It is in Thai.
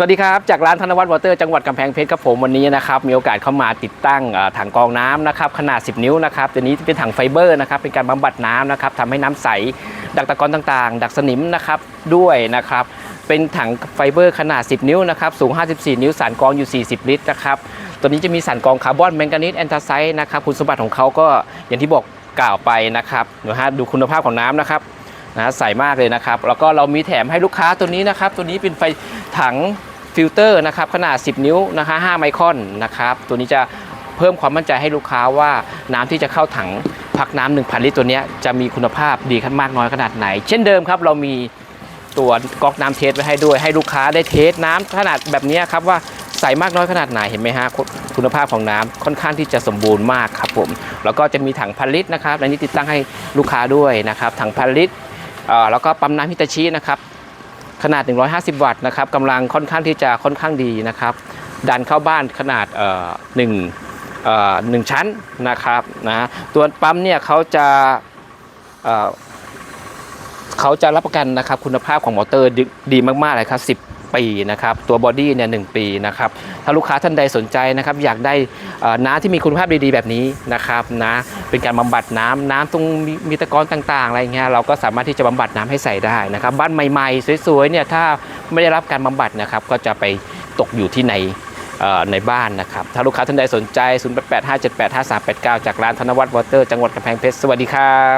สวัสดีครับ จากร้านธนวัฒน์วอเตอร์จังหวัดกำแพงเพชรครับผมวันนี้นะครับมีโอกาสเข้ามาติดตั้งถังกรองน้ำนะครับขนาด 10 นิ้วนะครับตัวนี้เป็นถังไฟเบอร์นะครับเป็นการบำบัดน้ำนะครับทำให้น้ำใส ดักตะกอนต่างๆ ดักสนิมนะครับด้วยนะครับเป็นถังไฟเบอร์ขนาด 10 นิ้วนะครับสูง 54 นิ้วสารกรองอยู่ 40 ลิตรนะครับตัวนี้จะมีสารกรองคาร์บอนแมงกานีสแอนทาไซด์นะครับคุณสมบัติของเขาก็อย่างที่บอกกล่าวไปนะครับนะฮะดูคุณภาพของน้ำนะครับนะใสมากเลยนะครับแล้วก็เรามีแถมให้ลูกค้าตัวนี้นะครับตัวนี้เป็นไฟถัง ฟิลเตอร์นะครับขนาด 10 นิ้วนะคะ5ไมครอนนะครับตัวนี้จะเพิ่มความมั่นใจให้ลูกค้าว่าน้ำที่จะเข้าถังพักน้ำ1,000 ลิตรตัวนี้จะมีคุณภาพดีขึ้นมากน้อยขนาดไหน เช่นเดิมครับเรามีตัวก๊อกน้ำเทสไว้ให้ด้วย ให้ลูกค้าได้เทสน้ำขนาดแบบนี้ครับว่าใสมากน้อยขนาดไหนเห็นไหมฮะคุณภาพของน้ำค่อนข้างที่จะสมบูรณ์มากครับผมแล้วก็จะมีถังพันลิตรนะครับอันนี้ติดตั้งให้ลูกค้าด้วยนะครับถังพันลิตรแล้วก็ปั๊มน้ำฮิตาชินะครับ ขนาด 150 วัตต์นะครับกำลังค่อนข้างที่จะค่อนข้างดีนะครับ ดันเข้าบ้านขนาดหนึ่งหนึ่งชั้นนะครับนะตัวปั๊มเนี่ยเขาจะเเขาจะรับประกันนะครับคุณภาพของมอเตอร์ดีดีมากๆเลยครับ 10 ปีนะครับตัวบอดี้เนี่ยหปีนะครับถ้าลูกค้าท่านใดสนใจนะครับอยากได้น้ำที่มีคุณภาพดีๆแบบนี้นะครับนะเป็นการบำบัดน้ำน้ำตรงมีมีตะกอนต่างๆอะไรเงี้ยเราก็สามารถที่จะบำบัดน้ำให้ใส่ได้นะครับบ้านใหม่ๆสวยๆเนี่ยถ้าไม่ได้รับการบำบัดนะครับก็จะไปตกอยู่ที่ในในบ้านนะครับ ถ้าลูกค้าท่านใดสนใจ 0885785389 จากร้านธนวัฒน์วอเตอร์ จังหวัดกำแพงเพชร สวัสดีครับ